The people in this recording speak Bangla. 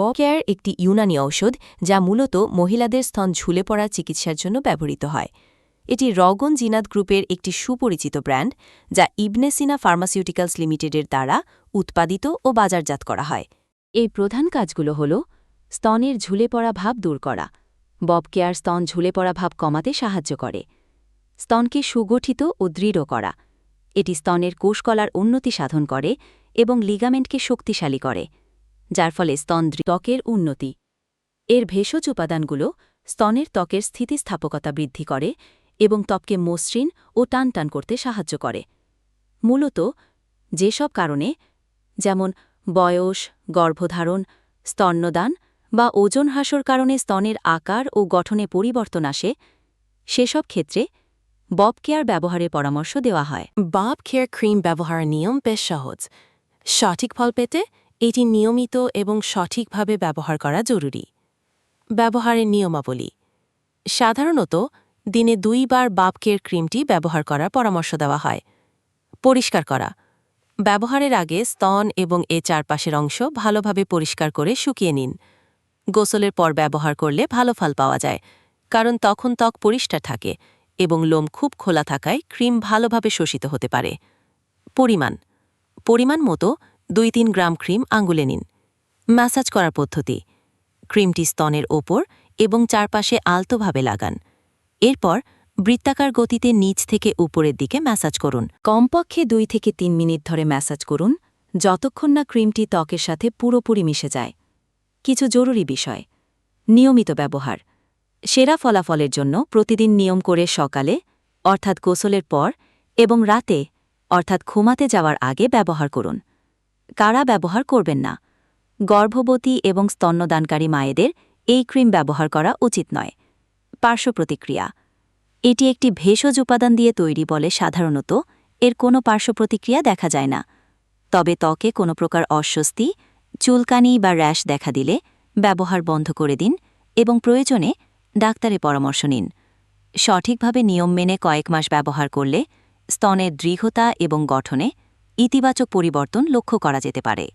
বকেয়ার একটি ইউনানি ঔষধ যা মূলত মহিলাদের স্তন ঝুলে পড়া চিকিৎসার জন্য ব্যবহৃত হয়। এটি রগন জিনাত গ্রুপের একটি সুপরিচিত ব্র্যান্ড, যা ইবনেসিনা ফার্মাসিউটিক্যালস লিমিটেডের দ্বারা উৎপাদিত ও বাজারজাত করা হয়। এই প্রধান কাজগুলো হল স্তনের ঝুলে পড়া ভাব দূর করা বব কেয়ার স্তন ঝুলে পড়া ভাব কমাতে সাহায্য করে, স্তনকে সুগঠিত ও দৃঢ় করা। এটি স্তনের কোষকলার উন্নতি সাধন করে এবং লিগামেন্টকে শক্তিশালী করে। যার ফলে স্তন ত্বকের উন্নতি। এর ভেষজ উপাদানগুলো স্তনের ত্বকের স্থিতিস্থাপকতা বৃদ্ধি করে এবং ত্বককে মসৃণ ও টানটান করতে সাহায্য করে। মূলত যেসব কারণে, যেমন বয়স, গর্ভধারণ, স্তন্যদান বা ওজন হ্রাসর কারণে স্তনের আকার ও গঠনে পরিবর্তন আসে, সেসব ক্ষেত্রে বব কেয়ার ব্যবহারের পরামর্শ দেওয়া হয়। বাব কেয়ার ক্রিম ব্যবহারের নিয়ম বেশ সহজ। সঠিক ফল পেতে এটি নিয়মিত এবং সঠিকভাবে ব্যবহার করা জরুরি। ব্যবহারের নিয়মাবলী। সাধারণত, দিনে দুইবার বাপকের ক্রিমটি ব্যবহার করার পরামর্শ দেওয়া হয়। পরিষ্কার করা। ব্যবহারের আগে স্তন এবং এ চারপাশের অংশ ভালোভাবে পরিষ্কার করে শুকিয়ে নিন। গোসলের পর ব্যবহার করলে ভালো ফল পাওয়া যায়, কারণ তখন ত্বক পরিষ্কার থাকে এবং লোম খুব খোলা থাকায় ক্রিম ভালোভাবে শোষিত হতে পারে। পরিমাণ। পরিমাণ মতো দুই তিন গ্রাম ক্রিম আঙ্গুলে নিন। ম্যাসাজ করার পদ্ধতি। ক্রিমটি স্তনের ওপর এবং চারপাশে আলতোভাবে লাগান। এরপর বৃত্তাকার গতিতে নিচ থেকে উপরের দিকে ম্যাসাজ করুন। কমপক্ষে দুই থেকে তিন মিনিট ধরে ম্যাসাজ করুন, যতক্ষণ না ক্রিমটি ত্বকের সাথে পুরোপুরি মিশে যায়। কিছু জরুরি বিষয়। নিয়মিত ব্যবহার। সেরা ফলাফলের জন্য প্রতিদিন নিয়ম করে সকালে, অর্থাৎ গোসলের পর এবং রাতে, অর্থাৎ ঘুমাতে যাওয়ার আগে ব্যবহার করুন। কারা ব্যবহার করবেন না। গর্ভবতী এবং স্তন্যদানকারী মায়েদের এই ক্রিম ব্যবহার করা উচিত নয়। পার্শ্ব প্রতিক্রিয়া। এটি একটি ভেষজ উপাদান দিয়ে তৈরি বলে সাধারণত এর কোনো পার্শ্ব প্রতিক্রিয়া দেখা যায় না। তবে ত্বকে কোনো প্রকার অস্বস্তি, চুলকানি বা র্যাশ দেখা দিলে ব্যবহার বন্ধ করে দিন এবং প্রয়োজনে ডাক্তারে পরামর্শ নিন। সঠিকভাবে নিয়ম মেনে কয়েক মাস ব্যবহার করলে স্তনের দৃঢ়তা এবং গঠনে ইতিবাচক পরিবর্তন লক্ষ্য করা যেতে পারে।